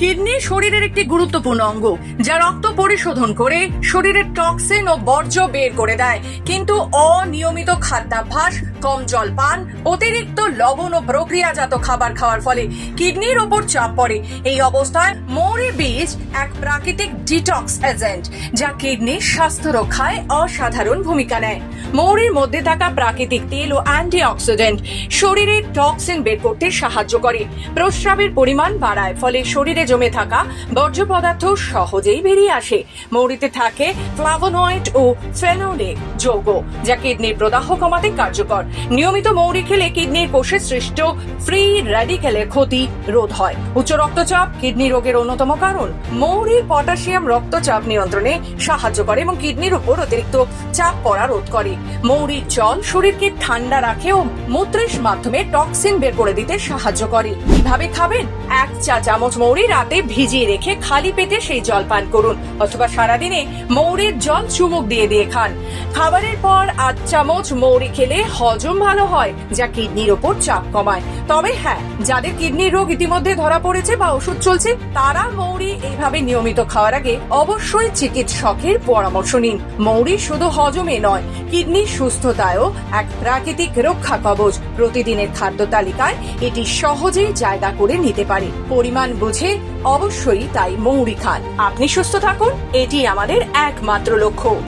Kidney শরীরের একটি গুরুত্বপূর্ণ অঙ্গ, যা রক্ত পরিশোধন করে শরীরের টক্সিন ও বর্জ্য বের করে দেয়। কিন্তু অনিয়মিত খাদ্যাভ্যাস, কম জল পান, অতিরিক্ত লবণ ও প্রক্রিয়াজাত খাবার খাওয়ার ফলে কিডনির ওপর চাপ পড়ে। এই অবস্থায় মৌরি বীজ এক প্রাকৃতিক ডিটক্স এজেন্ট, যা কিডনির স্বাস্থ্য রক্ষায় অসাধারণ ভূমিকা নেয়। মৌরির মধ্যে থাকা প্রাকৃতিক তেল ও অ্যান্টিঅক্সিডেন্ট শরীরের টক্সিন বের করতে সাহায্য করে। প্রস্রাবের পরিমাণ বাড়ায়, ফলে শরীরে জমে থাকা বর্জ্য পদার্থ সহজেই বেরিয়ে আসে। মৌরিতে থাকে ফ্লাভোনয়েড ও ফেনোলিক যৌগ, যা কিডনির প্রদাহ কমাতে কার্যকর। নিয়মিত মৌরি খেলে কিডনির কোষে সৃষ্ট ফ্রি র্যাডিক্যালের ক্ষতি রোধ হয়। উচ্চ রক্তচাপ কিডনি রোগের অন্যতম কারণ। মৌরির পটাশিয়াম রক্তচাপ নিয়ন্ত্রণে সাহায্য করে এবং কিডনির উপর অতিরিক্ত চাপ পড়া রোধ করে। মৌরির জল শরীরকে ঠান্ডা রাখে ও মূত্রের মাধ্যমে টক্সিন বের করে দিতে সাহায্য করে। কীভাবে খাবেন? এক চা চামচ মৌরি রাতে ভিজিয়ে রেখে খালি পেটে সেই জল পান করুন অথবা সারাদিনে মৌরির জল চুমুক দিয়ে দিয়ে খান। খাবারের পর আধ চামচ মৌরি খেলে হজম ভালো হয়, যা কিডনির ওপর চাপ কমায়। তবে হ্যাঁ যাদের কিডনির রোগ ইতিমধ্যে ধরা পড়েছে বা ওষুধ চলছে, তারা মৌরি এইভাবে নিয়মিত খাওয়ার আগে অবশ্যই চিকিৎসকের পরামর্শ নিন। মৌরি শুধু হজমে নয় কিডনির সুস্থতায়ও এক প্রাকৃতিক রক্ষা কবচ। প্রতিদিনের খাদ্য তালিকায় এটি সহজে জায়গা করে নিতে পারে। পরিমাণ বুঝে, অবশ্যই তাই মৌরি খান। আপনি সুস্থ থাকুন, এটি আমাদের একমাত্র লক্ষ্য।